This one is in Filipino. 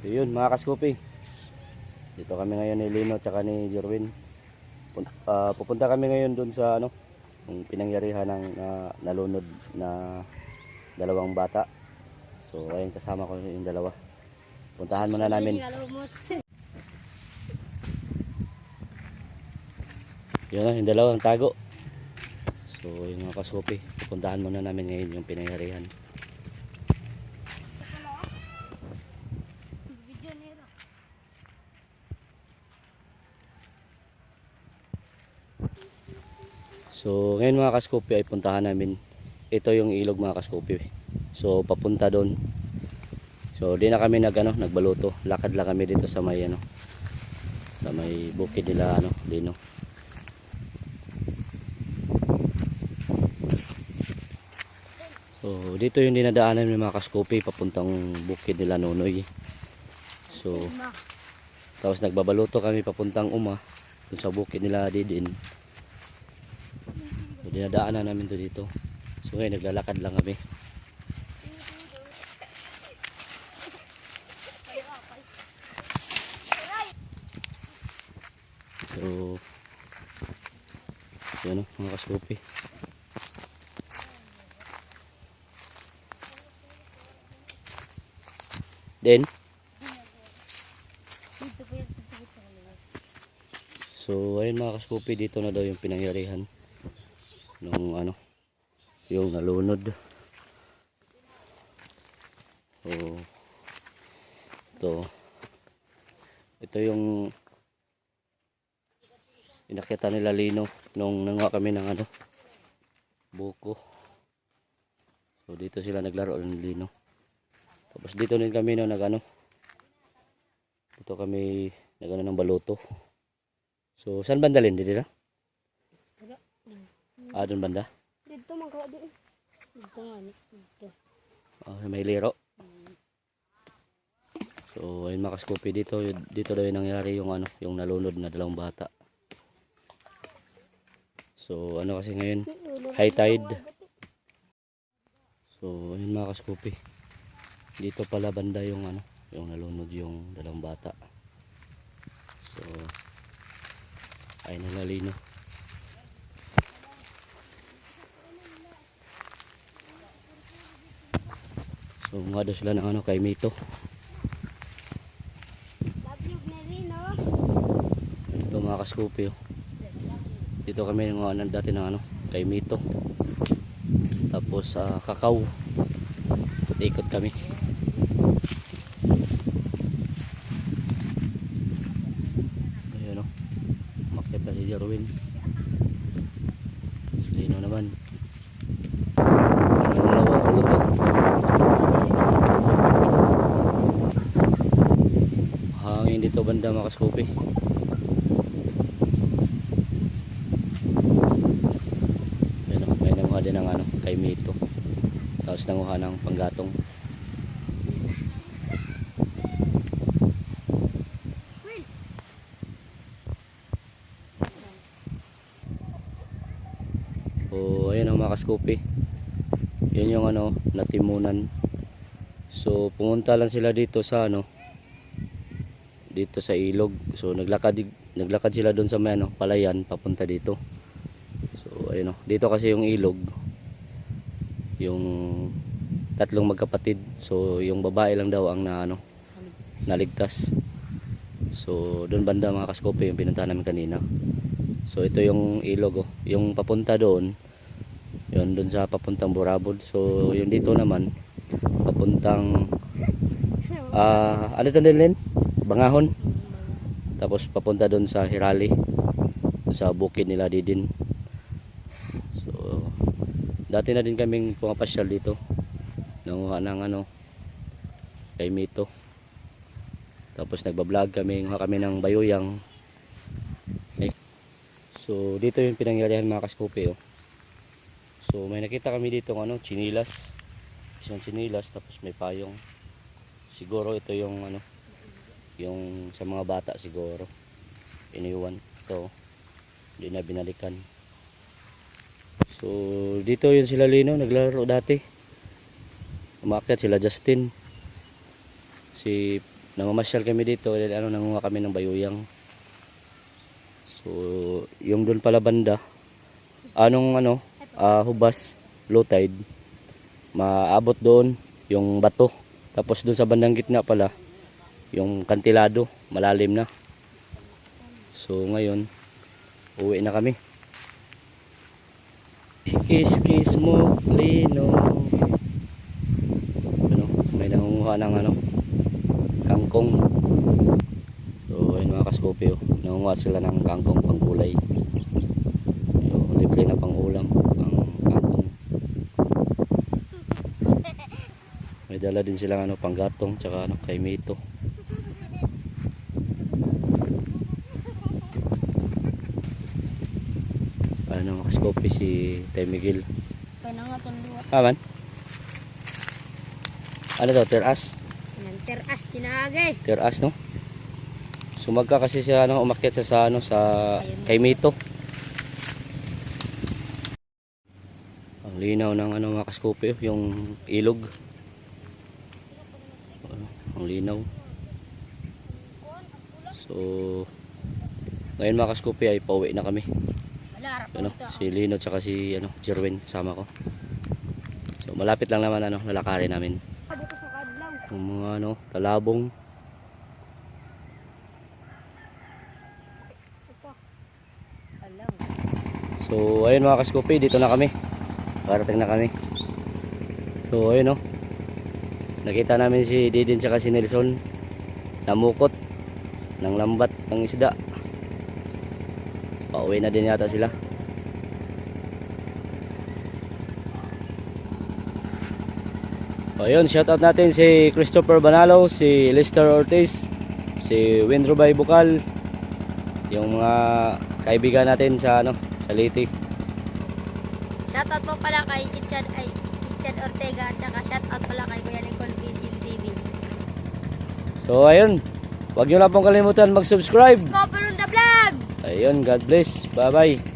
Yun mga kaskupi. Dito kami ngayon ni Lino at ni Jerwin. Ah, pupunta kami ngayon dun sa ano, yung pinangyarihan ng ah, nalunod na dalawang bata. So ayun kasama ko yung dalawa. Puntahan muna namin. Yun na, yung dalawang tago. So yung mga kaskupi, pupuntahan muna namin ngayon yung pinangyarihan. So ngayon mga kaskopi ay puntahan namin. Ito yung ilog mga kaskopi. So papunta doon. So di na kami nag ano, nagbaluto. Lakad lang kami dito sa may ano sa may bukid nila ano, Lino. So dito yung dinadaanan ng mga kaskopi papuntang bukid nila Nonoy. So tapos nagbabaluto kami papuntang Uma dun sa bukid nila Didin. So, dinadaanan namin to dito. So ngayon naglalakad lang kami. So yan o mga kaskupi. Then, so ayun mga kaskupi dito na daw yung pinangyarihan nung ano yung nalunod. So ito. Ito yung inakita nila lino nung nanguha kami ng ano buko. So dito sila naglaro ng lino tapos dito din kami no nag ano dito kami nag ano ng baluto. So saan banda din dito? na ah doon banda Dito magawa din. Dito nga ni. Dito. Ah, may liro. So, ayun mga kaskupi dito, dito daw yung nangyari yung ano, yung nalunod na dalawang bata. So, ano kasi ngayon, high tide. So, ayun mga kaskupi. Dito pala banda yung ano, yung nalunod yung dalawang bata. So, ay nalalino. Mga daw sila ng ano, kay Mito. Ito mga kaskupi oh. Dito kami ng ano, dati ng ano, kay Mito. Tapos sa Kakao. Ikot kami. Ayun oh. Umakyat na si Jerwin. Lino naman. Ano dalawa ang luto. Hangin kaskupi. Yan o, may nanguha din ng ano, kay Mito. Tapos nanguha ng panggatong. O, ayan ang mga kaskopi. Yan yung ano, natimunan. So, pumunta lang sila dito sa ano, dito sa ilog. So, naglakad, naglakad sila doon sa may ano, palayan, papunta dito. So, ayun o. Dito kasi yung ilog. Yung tatlong magkapatid. So, yung babae lang daw ang na, ano, naligtas. So, doon banda mga kaskope yung pinuntahan namin kanina. So, ito yung ilog oh. Yung papunta doon, yun doon sa papuntang Burabod. So, yung dito naman, papuntang, ah, ano ito din, Len? Bangahon. Tapos papunta doon sa Hirali. Sa bukid nila Didin. So, dati na din kaming pumapasyal dito. Nanguha ng ano, kay Mito. Tapos nagbablog kami, nguha kami ng bayuyang. Eh. So, dito yung pinangyarihan mga kaskupi oh. So, may nakita kami dito ng ano, chinilas. Isang chinilas, tapos may payong. Siguro ito yung ano, yung sa mga bata siguro iniwan to. Hindi na binalikan. So dito yun sila Lino naglaro dati. Umakyat sila Justin. Si namamasyal kami dito dahil ano nangunga kami ng bayuyang. So yung doon pala banda anong ano ah, hubas low tide maabot doon yung bato. Tapos doon sa bandang gitna pala yung kantilado malalim na. So ngayon uwi na kami. Kiss kiss mo lino. Ano may nangunguha ng ano kangkong. So ayun mga kaskope oh. nangunguha sila ng kangkong panggulay yung libre na pang ulam ang kangkong. May dala din silang ano panggatong tsaka ano kay Mito kaskope si Tay Miguel. Aman. Ano daw, teras? Teras, tinagay. Teras, no? Sumagka kasi siya ano, umakyat sa, sa ano sa kay Mito. Ang linaw ng ano mga kaskope, yung ilog. Ano, Ang linaw. So, ngayon mga kaskope ay pauwi na kami. Ano, si Lino tsaka si ano, Jerwin kasama ko. So, malapit lang naman ano, lalakarin namin. Dito sa kadlaw. Yung mga ano. Alam. So, ayun mga kaskopi, dito na kami. Parating na kami. So, ayun oh. Nakita namin si Didin tsaka si Nelson. Namukot ng lambat ng isda. Pauwi na din yata sila. So, ayun, shoutout natin si Christopher Banalo, si Lester Ortiz, si Windrobay Bukal, yung mga kaibigan natin sa ano, sa Liti. Shoutout po pala kay Itchad, ay, Itchad Ortega at saka shoutout pala kay Kuya Nicole Basic TV. So ayun, wag niyo lang pong kalimutan mag-subscribe. Vlog! Ayun, God bless. Bye-bye.